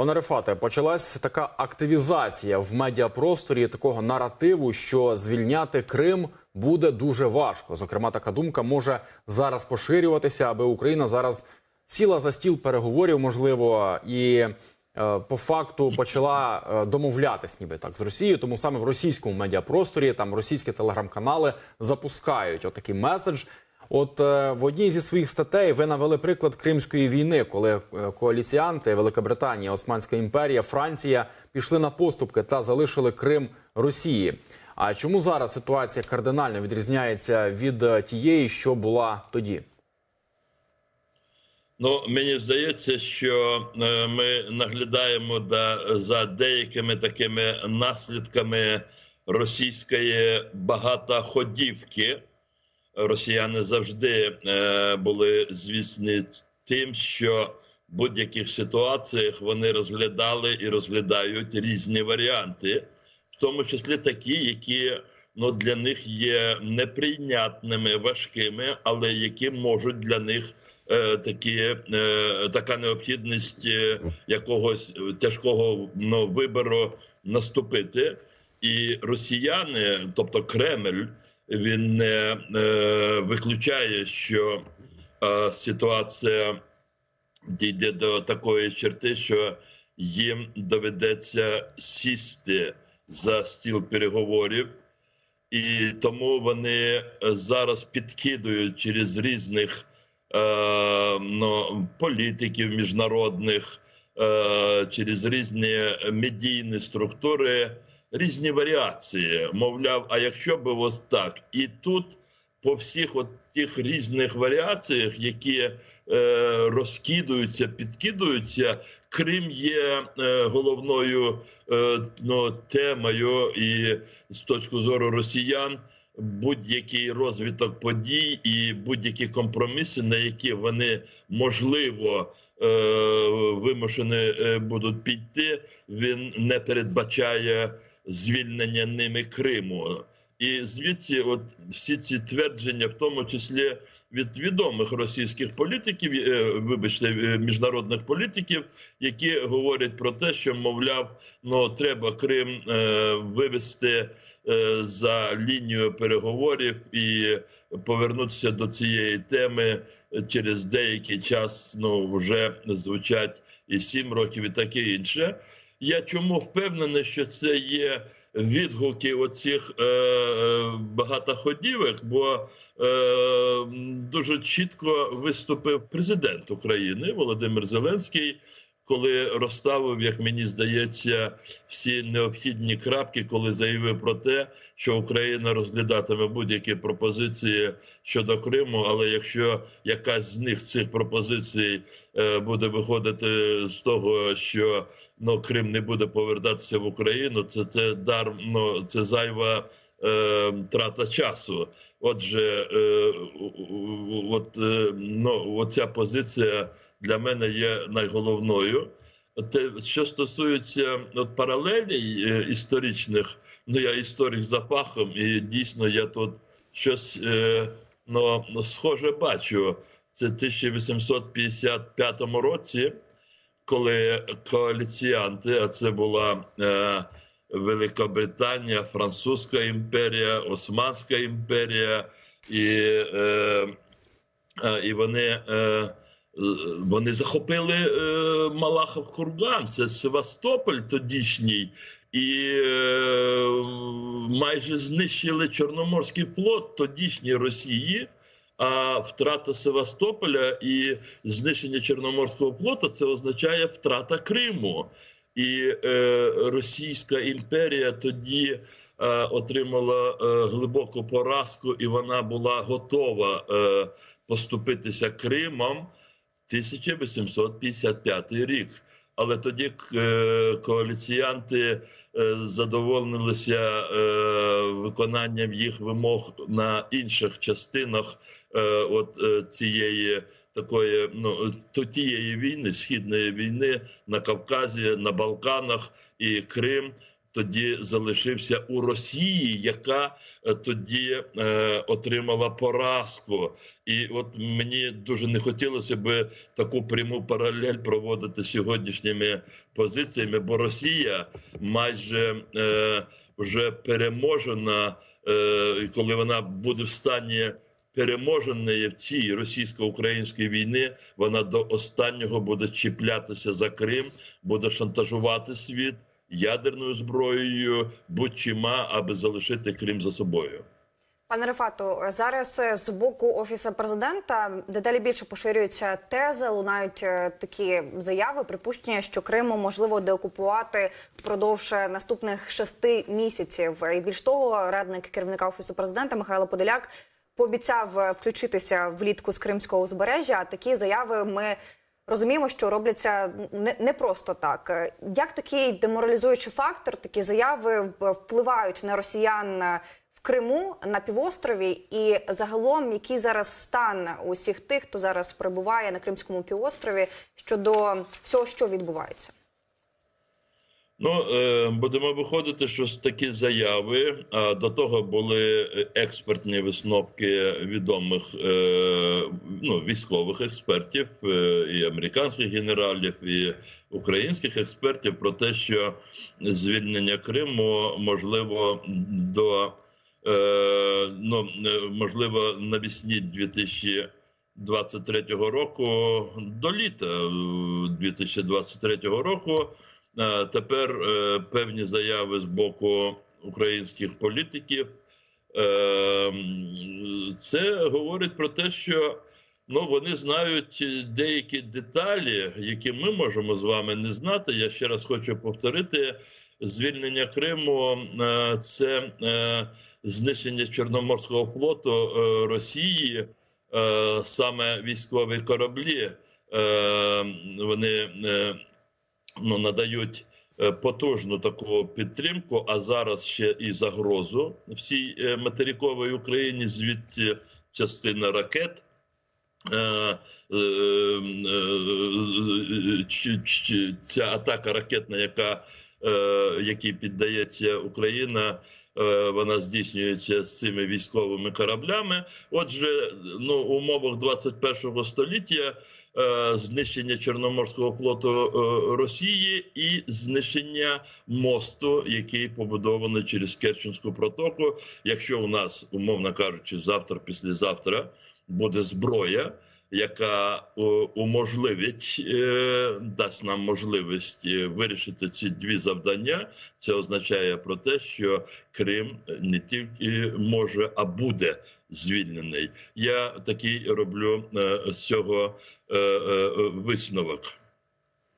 Пане Рефате, почалась така активізація в медіапросторі такого наративу, що звільняти Крим буде дуже важко. Зокрема, така думка може зараз поширюватися, аби Україна зараз сіла за стіл переговорів, можливо, і е, по факту почала е, домовлятись, ніби так з Росією. Тому саме в російському медіапросторі там російські телеграм-канали запускають отакий меседж. От е, в одній зі своїх статей ви навели приклад Кримської війни, коли е, коаліціянти Великобританія, Османська імперія, Франція пішли на поступки та залишили Крим Росії. А чому зараз ситуація кардинально відрізняється від е, тієї, що була тоді? Ну, мені здається, що ми наглядаємо за деякими такими наслідками російської багатоходівки. Росіяни завжди е, були звісні тим, що в будь-яких ситуаціях вони розглядали і розглядають різні варіанти, в тому числі такі, які ну, для них є неприйнятними, важкими, але які можуть для них е, такі, е, така необхідність якогось тяжкого ну, вибору наступити. І росіяни, тобто Кремль, він не е, виключає, що е, ситуація дійде до такої черти, що їм доведеться сісти за стіл переговорів, і тому вони зараз підкидують через різних е, ну, політиків міжнародних, через різні медійні структури різні варіації. Мовляв, а якщо б ось так, і тут по всіх от тих різних варіаціях, які е, розкидуються, підкидуються, Крим є е, головною е, ну, темою, і з точки зору росіян. Будь-який розвиток подій і будь-які компроміси, на які вони можливо вимушені е, будуть піти, він не передбачає звільнення ними Криму. І звідси, от всі ці твердження, в тому числі від відомих російських політиків, е, вибачте, е, міжнародних політиків, які говорять про те, що мовляв, ну треба Крим е, вивести за лінію переговорів і повернутися до цієї теми через деякий час. Ну вже звучать і сім років, і таке інше. Я чому впевнений, що це є відгуки оцих е, багатоходівок, бо е, дуже чітко виступив президент України Володимир Зеленський. Коли розставив, як мені здається, всі необхідні крапки, коли заявив про те, що Україна розглядатиме будь-які пропозиції щодо Криму, але якщо якась з них цих пропозицій е, буде виходити з того, що ну Крим не буде повертатися в Україну, це це дар, ну це зайва. Е, трата часу. Отже, е, от, е, ну, оця позиція для мене є найголовною. Те, що стосується от, паралелей е, історичних, ну я історик за фахом, і дійсно я тут щось е, ну, схоже бачу. Це 1855 році, коли коаліціянти, а це була е, Великобританія, Французька імперія, Османська імперія, і е, е, і вони е, вони захопили е, Малахов Курган, це Севастополь тодішній, і е, майже знищили Чорноморський флот тодішньої Росії. А втрата Севастополя і знищення Чорноморського флоту це означає втрата Криму. І е, Російська імперія тоді е, отримала е, глибоку поразку, і вона була готова е, поступитися Кримом 1855 рік. Але тоді е, коаліціянти е, задовольнилися е, виконанням їх вимог на інших частинах от цієї такої ну то тієї війни, східної війни на Кавказі, на Балканах і Крим тоді залишився у Росії, яка е, тоді е, отримала поразку. І от мені дуже не хотілося би таку пряму паралель проводити сьогоднішніми позиціями, бо Росія майже е, вже переможена, е, коли вона буде в стані переможеної в цій російсько-українській війни, вона до останнього буде чіплятися за Крим, буде шантажувати світ ядерною зброєю, будь-чима, аби залишити Крим за собою. Пане Рефату, зараз е, з боку офісу президента дедалі більше поширюються тези, лунають е, такі заяви, припущення, що Криму можливо деокупувати впродовж е, наступних шести місяців. І більш того, радник керівника офісу президента Михайло Подоляк пообіцяв включитися влітку з кримського узбережжя. Такі заяви ми розуміємо, що робляться не, не просто так. Е, Як такий деморалізуючий фактор, такі заяви впливають на росіян? е, в Криму на півострові, і загалом, який зараз стан усіх тих, хто зараз перебуває на Кримському півострові щодо всього, що відбувається. Ну, е, будемо виходити, що такі заяви, а до того були експертні висновки відомих е, ну, військових експертів, е, і американських генералів, і українських експертів про те, що звільнення Криму можливо до ну, можливо навесні 2023 року до літа е, 2023 року. Е, Тепер е, певні заяви з боку українських політиків. Е, Це говорить про те, що ну, вони знають деякі деталі, які ми можемо з вами не знати. Я ще раз хочу повторити: звільнення Криму це знищення Чорноморського флоту Росії, саме військові кораблі. Вони ну, надають е, потужну таку підтримку, а зараз ще і загрозу всій е, материковій Україні, звідси частина ракет. Е, Ця атака ракетна, яка якій піддається Україна, вона здійснюється з цими військовими кораблями. Отже, ну у умовах 21 століття знищення Чорноморського флоту е, Росії і знищення мосту, який побудований через Керченську протоку. Якщо у нас, умовно кажучи, завтра, післязавтра буде зброя. Яка уможливить е, дасть нам можливість е, вирішити ці дві завдання, це означає про те, що Крим не тільки може, а буде звільнений. Я такий роблю е, з цього е, е, висновок.